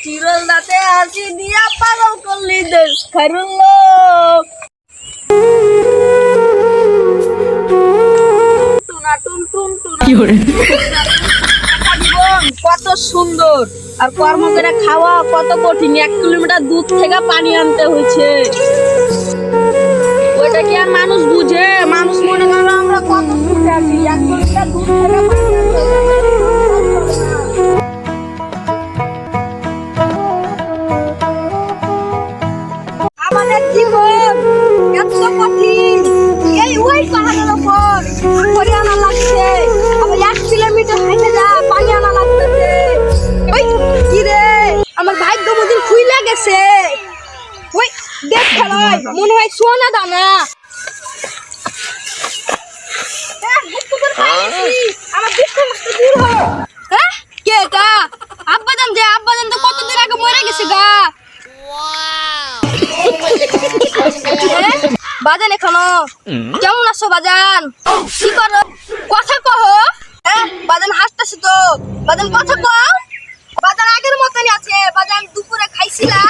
চিরল দাঁতে হাসি দিয়া পাগল করলি দেশ খারুল লোক। টুনা টুন টুন টুনা কত সুন্দর। আর কর্ম করে খাওয়া কত কঠিন। এক কিলোমিটার দূর থেকে পানি আনতে হয়েছে। ওইটা কি আর মানুষ বুঝে? মানুষ মনে করে আমরা কত সুখে আছি। এক কিলোমিটার দূর থেকে পানি আনতে খুইলা গেছে। ওই দেখ খেলায় মনে হয় সোনা দানা। হ্যাঁ। আমার দূর। হ্যাঁ? কে এটা? আব্বাজান যে আব্বাজান তো কতদিন আগে মরে গেছে গা? বাজান এখনও। কেমন আছো বাজান? কি করো? কথা কহ। হ্যাঁ বাজান হাসতেছে তো। বাজান কথা কও বাজান আগের মতনই আছে বাজান খাইছিলা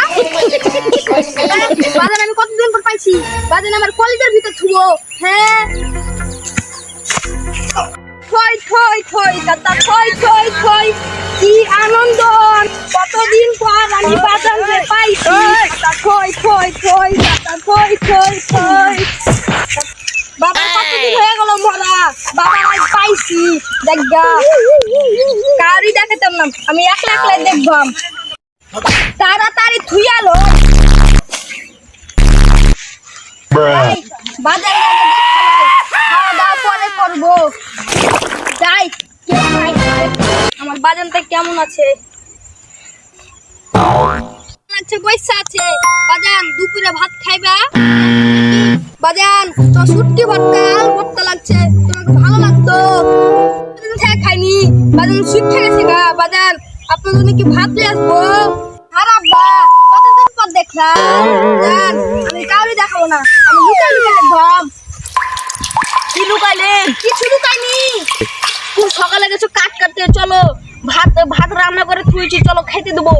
হ্যাঁ, আমি কতদিন পর পাইছি বাজান আমার কলেজের ভিতর থুবো হ্যাঁ কতদিন পর আমি বাজারে পাইছি থই থই থই দাদা থই থই থই বাবা হয়ে গেল মরা বাবা আজ পাইছি দেখগা কারি দেখাতাম না আমি একলা একলা দেখবাম তাড়াতাড়ি থুইয়ালো এই, বাজারে আগে দেখতে যাই। খাওয়া দাওয়া পরে করব। যাই আমার বাজানটা কেমন আছে? লাগছে পয়সা আছে। বাজান দুপুরে ভাত খাইবা? বাজান তো সুটকি ভর্তা আলু ভর্তা লাগছে। তোমাকে ভালো লাগতো। খাইনি। বাজান সুট গা বাজান। আপনার জন্য কি ভাত নিয়ে আসব? আর আব্বা কতদিন পর দেখলাম? আমি কাউরি দেখাবো না। আমি লুকাই লুকাই দেখবাম কি লুকাইলে? কিছু লুকাইনি। খুব সকালে গেছো কাট কাটতে চলো। ভাত ভাত রান্না করে থুয়েছি চলো খেতে দেবো।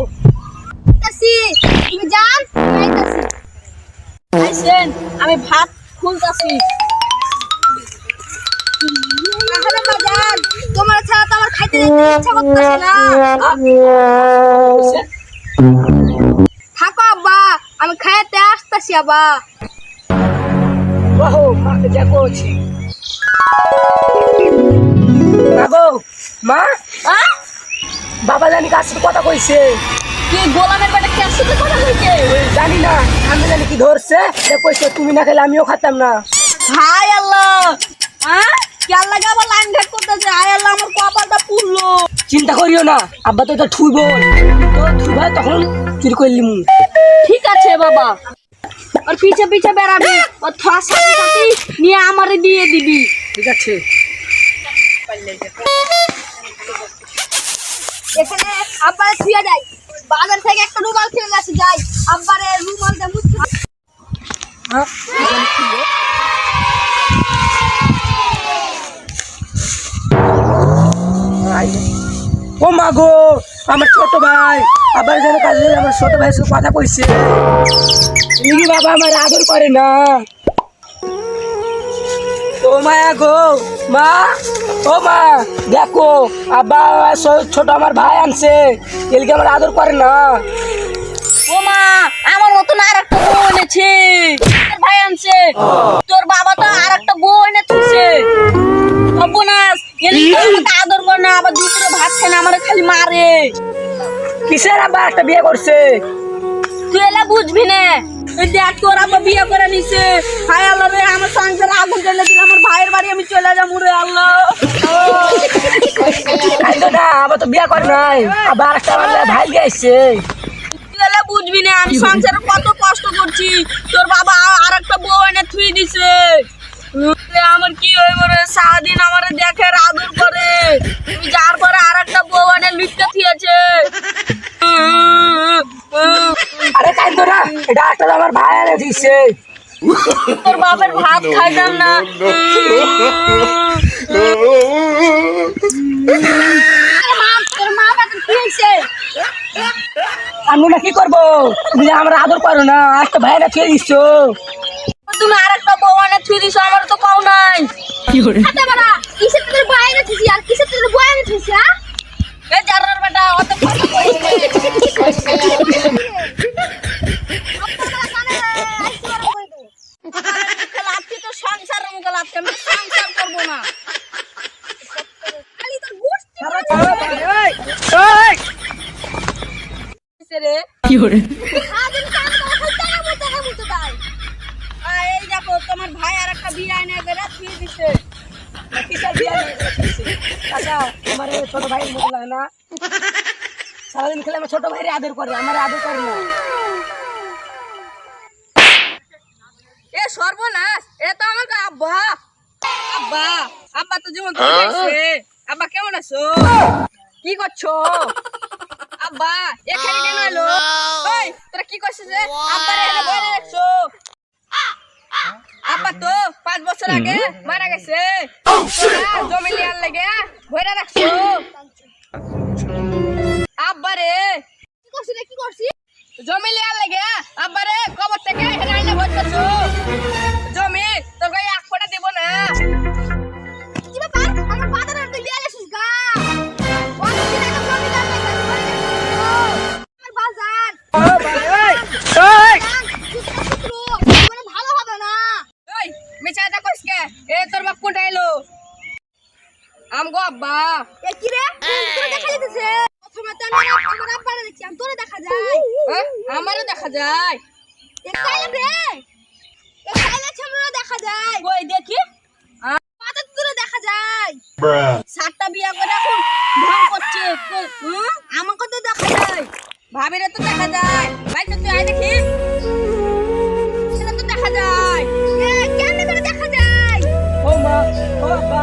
তুমি যান আমি ভাত খুলতাছি। তোমার ছাড়া তো আমার খাইতে যেতে ইচ্ছা করতেছে না। থাকো আব্বা আমি খাইতে আসতেছি আব্বা। বাহু মাকে যা করছি মাগো মা বাবা জানি কার সাথে কথা কইছে। কি গোলামের বেটা কে সাথে কথা কইছে? জানি না আমি জানি কি ধরছে। কইছে তুমি না খেলে আমিও খাতাম না। হাই আল্লাহ হ্যাঁ কি আল্লাহ আবার লাইন ঘাট করতেছে। হাই আল্লাহ আমার কপালটা পুরলো চিন্তা করিও না আব্বা তো এটা ঠুইব। তো ঠুইবা তখন চুরি করলি মু ঠিক আছে বাবা। আর পিছে পিছে বেড়াবি সাথে সাথে নিয়ে আমারে দিয়ে দিবি। ঠিক আছে। এখানে আব্বারে শুয়ে যাই বাজার থেকে একটা রুমাল কিনে আসি যাই। আব্বারে রুমালটা মুছতে হ্যাঁ ও মা গো, আমার ছোট ভাই। আবার যেন কাজে আমার ছোট ভাই সাথে কথা কইছে। ইনি বাবা আমার আদর করে না। ও মায়া গো, মা, ও মা, দেখো, আব্বা ছোট আমার ভাই আনছে। এলিকে আমার আদর করে না। ও মা, আমার মতন আর একটা বউ এনেছে। ভাই আনছে। তোর বাবা তো আর একটা বউ আদর করে না আবার দুপুরে ভাত খায় না আমার খালি মারে। কিসের আব্বা একটা বিয়ে করছে? তুই এলা বুঝবি না? ওই দেখ তোর আব্বা বিয়ে করে নিছে। আল্লাহ রে আমার সংসারে আগুন জ্বলে দিল আমার ভাইয়ের বাড়ি আমি চলে যাব রে আল্লাহ। না আবার তো বিয়ে করে নাই। আবার একটা আমার ভাই বিয়ে আসছে বুঝবি না আমি সংসারে কত কষ্ট করছি। তোর বাবা আর একটা বউ এনে থুই দিছে। আমার কি হইব রে? সারাদিন আমার দেখে আদর করে। তুমি যার পরে আর একটা বউ এনে লিখতে থিয়েছে। আরে কাইন্দ না এটা একটা আমার ভাই এনে দিচ্ছে। তোর বাপের ভাত খাইতাম না। বাবা কি করব? তুমি আমার আদর করো না তো ভাইরা খেয়ে দিচ্ছ। তুমি আরেকটা বউ আনে থুই দিছো আমার তো কও নাই। হাতে বাড়া কিসের তোর বাইরে থুইছি আর কিসের তোর বউ আনে থুইছি হ্যাঁ এ জারার বেটা অত কথা তো সংসারের মুখে আমি সংসার করব না। খালি তোর গোষ্ঠী রে? সারাদিন কাম করে খালি টাকা বলতে টাকা বলতে তাই আর এই দেখো তোমার ভাই আর একটা বিয়ে আইনে দিছে? কিসের বিয়ে নেই? কাকা, আমার ছোট ভাইয়ের মতো লাগে না। সারাদিন খেলে আমার ছোট ভাইয়ের আদর করে আমার আদর করে না। এ সর্বনাশ এটা তো আমার আব্বা। আব্বা আব্বা তো জীবন থেকে আব্বা কেমন আছো? কি করছ? আব্বা এখানে কেন এলো? ওই তোরা কি করছিস আব্বা রে বলে রাখছো আব্বা তো পাঁচ বছর আগে মারা গেছে। জমি নেওয়ার লেগে ভরে রাখছো। আব্বা রে কি করছিস রে? কি করছিস? জমি নেওয়ার লেগে আব্বা আব্বা এ কি রে? তোরে দেখা যাইতেছে? প্রথমে তো আমি আমার আব্বারে দেখছি আমি তোরে দেখা যায় আমারও দেখা যায়। এ কাইলে রে? এ কাইলে ছামরা দেখা যায়। কই দেখি। পাতা দূরে দেখা যায়। সাতটা বিয়া করে এখন ঢং করছে। হুম? আমাকে তো দেখা যায়। ভাবিরে তো দেখা যায়। ভাই তো তুই আয় দেখি। সেটা তো দেখা যায় কেন করে দেখা যায়। ও মা ও বাবা।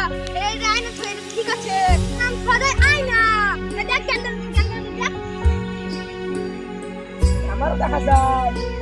এ